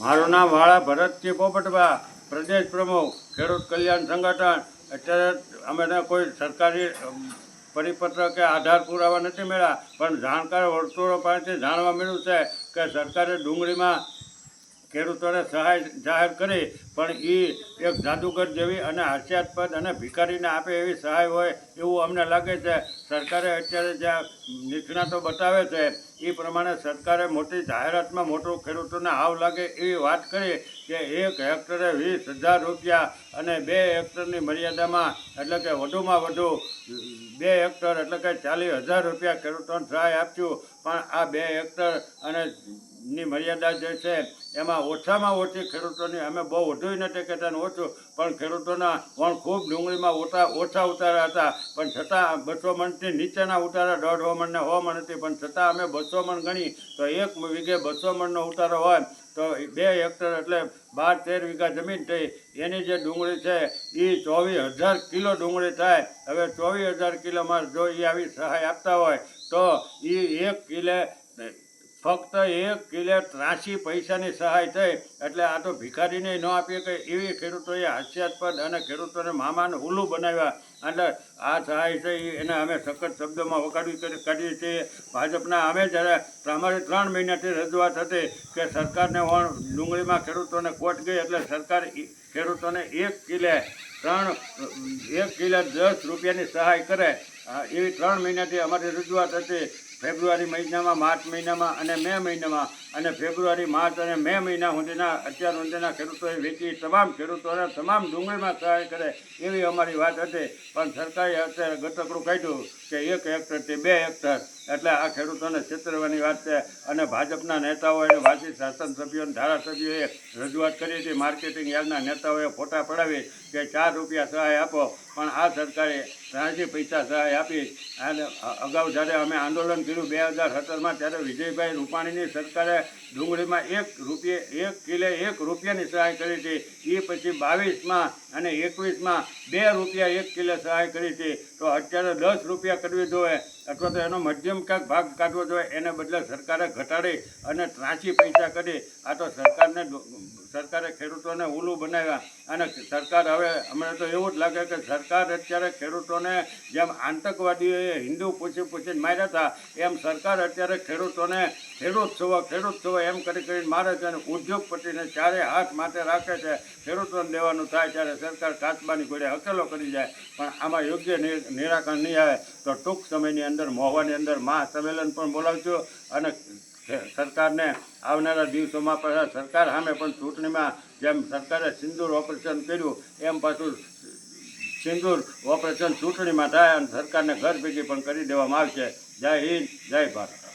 મારું નામ વાળા ભરતસિંહ પોપટભા પ્રદેશ પ્રમુખ, ખેડૂત કલ્યાણ સંગઠન. અત્યારે અમે કોઈ સરકારી પરિપત્ર કે આધાર પુરાવા નથી મળ્યા પણ જાણકાર વર્તુળો પાસેથી જાણવા મળ્યું છે કે સરકારે ડુંગળીમાં ખેડૂતોને સહાય જાહેર કરી, પણ એ એક જાદુગર જેવી અને હાસ્યાસ્પદ અને ભિખારીને આપે એવી સહાય હોય એવું અમને લાગે છે. સરકારે અત્યારે જ્યાં નિષ્ણાતો બતાવે છે એ પ્રમાણે સરકારે મોટી જાહેરાતમાં મોટું ખેડૂતોને હાવ લાગે એવી વાત કરી કે એક હેક્ટરે વીસ હજાર રૂપિયા અને બે હેક્ટરની મર્યાદામાં એટલે કે વધુમાં વધુ બે હેક્ટર એટલે કે ચાલીસ હજાર રૂપિયા ખેડૂતોને સહાય આપ્યું પણ આ બે હેક્ટર અને ની મર્યાદા જે છે, એમાં ઓછામાં ઓછી ખેડૂતોની, અમે બહુ વધુ નથી કહેતા ઓછું, પણ ખેડૂતોના પણ ખૂબ ડુંગળીમાં ઓછા ઓછા ઉતારા હતા. પણ છતાં બસો મણથી નીચેના ઉતારા દોઢ મણને હો મણ હતી, પણ છતાં અમે બસો મણ ગણી, તો એક વીઘે બસો મણનો ઉતારો હોય, તો બે હેક્ટર એટલે બાર, તેર વીઘા જમીન થઈ. એની જે ડુંગળી છે એ ચોવીસ હજાર કિલો ડુંગળી થાય. હવે ચોવીસ હજાર કિલોમાં જો એ આવી સહાય આપતા હોય તો એ એક કિલે, ફક્ત એક કિલે ત્રાસી પૈસાની સહાય થઈ, એટલે આ તો ભિખારીને ન આપીએ કે એવી ખેડૂતોએ હાસ્યાસ્પદ અને ખેડૂતોને મામાને ઉલ્લું બનાવ્યા. એટલે આ સહાય છે એને અમે સખત શબ્દોમાં વખાડી કરી, કાઢીએ છીએ. ભાજપના અમે જ્યારે પ્રમાણે ત્રણ મહિનાથી રજૂઆત હતી કે સરકારને ડુંગળીમાં ખેડૂતોને કોટ ગઈ, એટલે સરકાર ખેડૂતોને એક કિલે ત્રણ, એક કિલે દસ રૂપિયાની સહાય કરે એવી ત્રણ મહિનાથી અમારી રજૂઆત હતી. ફેબ્રુઆરી મહિનામાં, માર્ચ મહિનામાં અને મે મહિનામાં. અને ફેબ્રુઆરી, માર્ચ અને મે મહિના સુધીના અત્યાર સુધીના ખેડૂતોએ વેચી. તમામ ખેડૂતોને તમામ ડુંગળીમાં સહાય કરે એવી અમારી વાત હતી. પણ સરકારે અત્યારે ગતકડું કાઢ્યું. કે એક હેક્ટરથી બે હેક્ટર એટલે આ ખેડૂતોને છેતરવાની વાત છે. અને ભાજપના નેતાઓ અને ભાજપ શાસન સભ્યો અને ધારાસભ્યોએ રજૂઆત કરી હતી. માર્કેટિંગ યાર્ડના નેતાઓએ ફોટા પડાવી કે ચાર રૂપિયા સહાય આપો, પણ આ સરકારે ત્રાસી પૈસા સહાય આપી. અને અગાઉ જ્યારે અમે આંદોલન કર્યું બે હજાર સત્તરમાં, ત્યારે વિજયભાઈ રૂપાણીની સરકારે ડુંગળીમાં એક રૂપિયે, એક કિલે એક રૂપિયાની સહાય કરી હતી. એ પછી બાવીસમાં અને એકવીસમાં બે રૂપિયા એક કિલે સહાય કરી હતી. તો અત્યારે દસ રૂપિયા કરવી જોઈએ અથવા તો એનો મધ્યમ ક્યાંક ભાગ કાઢવો જોઈએ, એને બદલે સરકારે ઘટાડી અને ત્રાસી પૈસા કરી, આ તો સરકારને સરકારે ખેડૂતોને ઊલું બનાવ્યા. અને સરકાર હવે, અમને તો એવું જ લાગે કે સરકાર અત્યારે ખેડૂતોને જેમ આતંકવાદીઓએ હિન્દુ પૂછી પૂછીને માર્યા હતા, એમ સરકાર અત્યારે ખેડૂતોને ખેડૂત છો ખેડૂત છો એમ કરી કરીને મારે છે અને ઉદ્યોગપતિને ચારે હાથ માટે રાખે છે. ખેડૂતોને દેવાનું થાય ત્યારે સરકાર કાચબાની ઘોડે હકેલો કરી જાય, પણ આમાં યોગ્ય નિરાકરણ નહીં આવે. તો ટૂંક સમયની અંદર મહુવાની અંદર મહાસંમેલન પણ બોલાવજો અને સરકારને આવનારા દિવસોમાં પાછા સરકાર સામે પણ ચૂંટણીમાં જેમ સરકારે સિંદૂર ઓપરેશન કર્યું, એમ પાછું સિંદૂર ઓપરેશન ચૂંટણીમાં થાય અને સરકારને ઘર ભેગી પણ કરી દેવામાં આવશે. જય હિન્દ, જય ભારત.